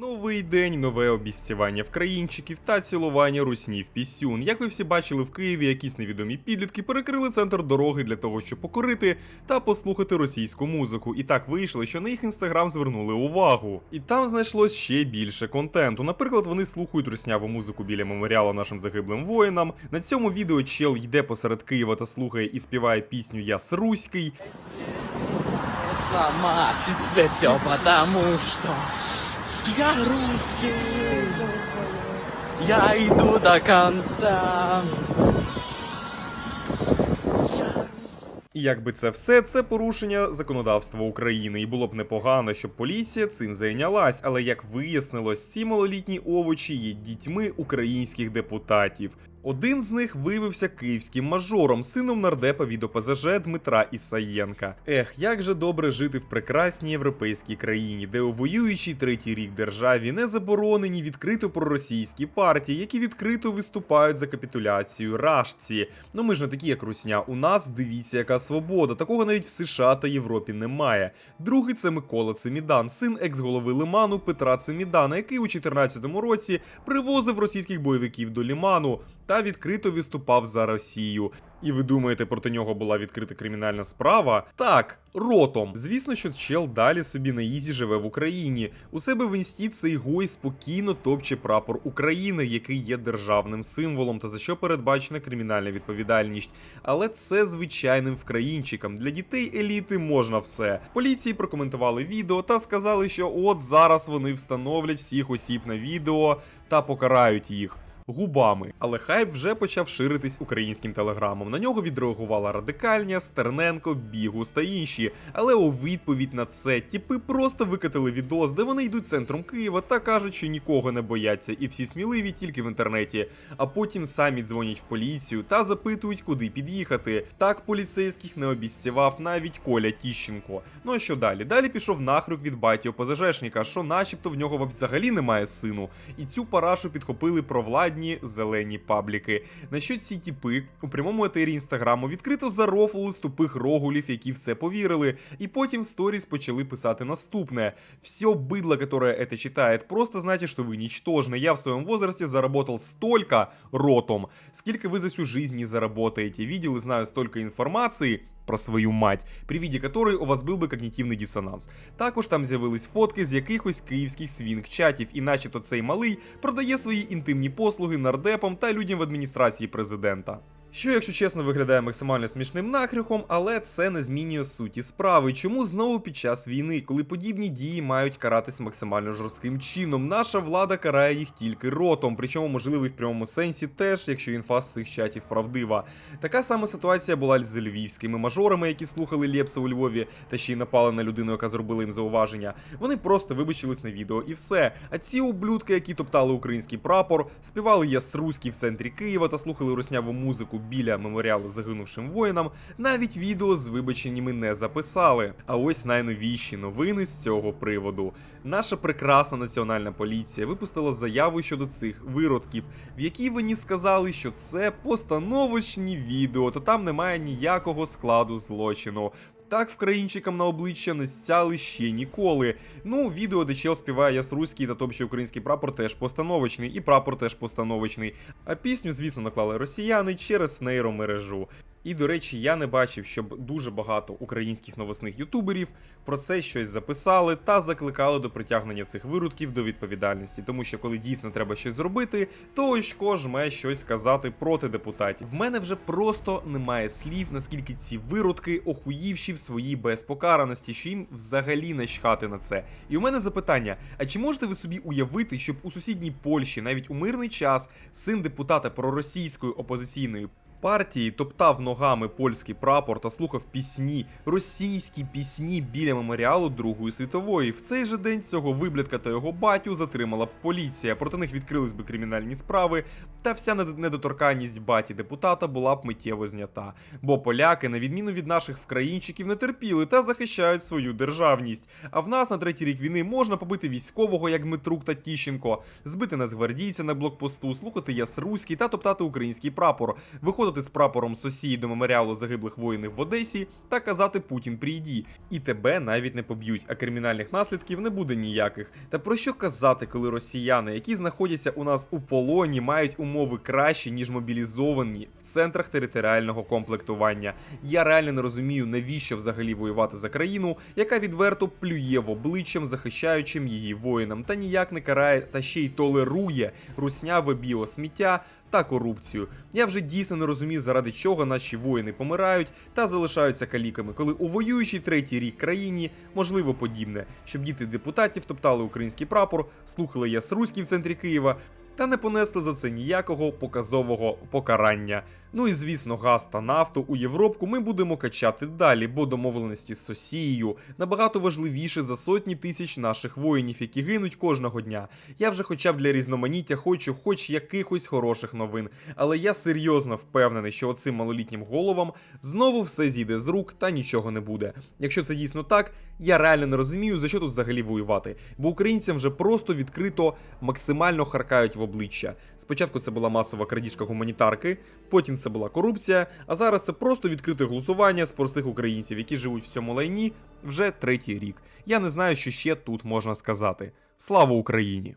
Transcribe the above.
Новий день, нове обіцювання вкраїнчиків та цілування руснів пісюн. Як ви всі бачили в Києві, якісь невідомі підлітки перекрили центр дороги для того, щоб покорити та послухати російську музику. І так вийшло, що на їх інстаграм звернули увагу. І там знайшлось ще більше контенту. Наприклад, вони слухають русняву музику біля меморіалу нашим загиблим воїнам. На цьому відео чел йде посеред Києва та слухає і співає пісню Я с руський. Сама да все потому что я русский. Я иду до конца. І якби це все, це порушення законодавства України, і було б непогано, щоб поліція цим зайнялась. Але як вияснилось, ці малолітні овочі є дітьми українських депутатів. Один з них виявився київським мажором, сином нардепа від ОПЗЖ Дмитра Ісаєнка. Ех, як же добре жити в прекрасній європейській країні, де у воюючій третій рік державі не заборонені відкрито проросійські партії, які відкрито виступають за капітуляцію рашці. Ну ми ж не такі, як Русня. У нас дивіться, яка свобода. Такого навіть в США та Європі немає. Другий це Микола Цемідан, син екс-голови Лиману Петра Цемідана, який у 2014 році привозив російських бойовиків до Ліману та відкрито виступав за Росію. І ви думаєте, проти нього була відкрита кримінальна справа? Так, ротом. Звісно, що чел далі собі на ізі живе в Україні. У себе в інсті цей гой спокійно топче прапор України, який є державним символом, та за що передбачена кримінальна відповідальність. Але це звичайним вкраїнчикам. Для дітей еліти можна все. Поліції прокоментували відео та сказали, що от зараз вони встановлять всіх осіб на відео та покарають їх губами. Але хайп вже почав ширитись українським телеграмом. На нього відреагувала радикальня, Стерненко, Бігус та інші. Але у відповідь на це тіпи просто викатили відос, де вони йдуть центром Києва та кажуть, що нікого не бояться, і всі сміливі тільки в інтернеті. А потім самі дзвонять в поліцію та запитують, куди під'їхати. Так поліцейських не обіцявав навіть Коля Тіщенко. Ну а що далі? Далі пішов нахрюк від баті ОПЗЖшника, що начебто в нього взагалі немає сину. І цю парашу підхопили провладні зелені пабліки. На що ці тіпи у прямому етері інстаграму відкрито зарофлили з тупих рогулів, які в це повірили, і потім в сторіс почали писати наступне: все бидло, которое это читает, просто знайте, что вы ничтожны. Я в своем возрасте заработал столько ротом, сколько вы за всю жизнь не заработаете. Видел и знаю столько информации, про свою мать, при віді которої у вас був би когнітивний дисонанс. Також там з'явились фотки з якихось київських свінг-чатів, і начебто цей малий продає свої інтимні послуги нардепам та людям в адміністрації президента. Що, якщо чесно, виглядає максимально смішним нахрюхом, але це не змінює суті справи. Чому знову під час війни, коли подібні дії мають каратись максимально жорстким чином, наша влада карає їх тільки ротом, причому можливо і в прямому сенсі теж, якщо інфа з цих чатів правдива. Така сама ситуація була з львівськими мажорами, які слухали Лєпса у Львові та ще й напали на людину, яка зробила їм зауваження. Вони просто вибачились на відео і все. А ці ублюдки, які топтали український прапор, співали яс руський в центрі Києва та слухали русняву музику біля меморіалу загинувшим воїнам, навіть відео з вибаченнями не записали. А ось найновіші новини з цього приводу. Наша прекрасна національна поліція випустила заяву щодо цих виродків, в якій вони сказали, що це постановочні відео, то там немає ніякого складу злочину. Так вкраїнчикам на обличчя не сяли ще ніколи. Ну, відео, де чел співає ясруський та топче український прапор теж постановочний, і прапор теж постановочний. А пісню, звісно, наклали росіяни через нейромережу. І, до речі, я не бачив, щоб дуже багато українських новосних ютуберів про це щось записали та закликали до притягнення цих виродків до відповідальності. Тому що коли дійсно треба щось зробити, то Очко жме щось сказати проти депутатів. В мене вже просто немає слів, наскільки ці виродки охуївші в своїй безпокараності, що їм взагалі начхати на це. І у мене запитання: а чи можете ви собі уявити, щоб у сусідній Польщі, навіть у мирний час, син депутата проросійської опозиційної партії топтав ногами польський прапор та слухав пісні, російські пісні біля меморіалу Другої світової. В цей же день цього виблядка та його батю затримала б поліція. Проти них відкрились би кримінальні справи, та вся недоторканність баті депутата була б миттєво знята. Бо поляки, на відміну від наших вкраїнчиків, не терпіли та захищають свою державність. А в нас на третій рік війни можна побити військового, як Дмитрук та Тіщенко, збити нацгвардійця на блокпосту, слухати яс руський та топтати український прапор, виходити з прапором Сосії до меморіалу загиблих воїнів в Одесі та казати Путін прийді. І тебе навіть не поб'ють, а кримінальних наслідків не буде ніяких. Та про що казати, коли росіяни, які знаходяться у нас у полоні, мають умови кращі, ніж мобілізовані в центрах територіального комплектування? Я реально не розумію, навіщо взагалі воювати за країну, яка відверто плює в обличчям захищаючим її воїнам, та ніяк не карає та ще й толерує русняве біосміття та корупцію. Я вже дійсно не розумію, заради чого наші воїни помирають та залишаються каліками, коли у воюючій третій рік країні можливо подібне, щоб діти депутатів топтали український прапор, слухали ясруський в центрі Києва. Та не понесли за це ніякого показового покарання. Ну і звісно, газ та нафту у Європку ми будемо качати далі, бо домовленості з Сосією набагато важливіше за сотні тисяч наших воїнів, які гинуть кожного дня. Я вже хоча б для різноманіття хочу хоч якихось хороших новин, але я серйозно впевнений, що оцим малолітнім головам знову все зійде з рук та нічого не буде. Якщо це дійсно так, я реально не розумію, за що тут взагалі воювати, бо українцям вже просто відкрито максимально харкають в обличчя. Спочатку це була масова крадіжка гуманітарки, потім це була корупція, а зараз це просто відкрите глузування з простих українців, які живуть в цьому лайні вже третій рік. Я не знаю, що ще тут можна сказати. Слава Україні!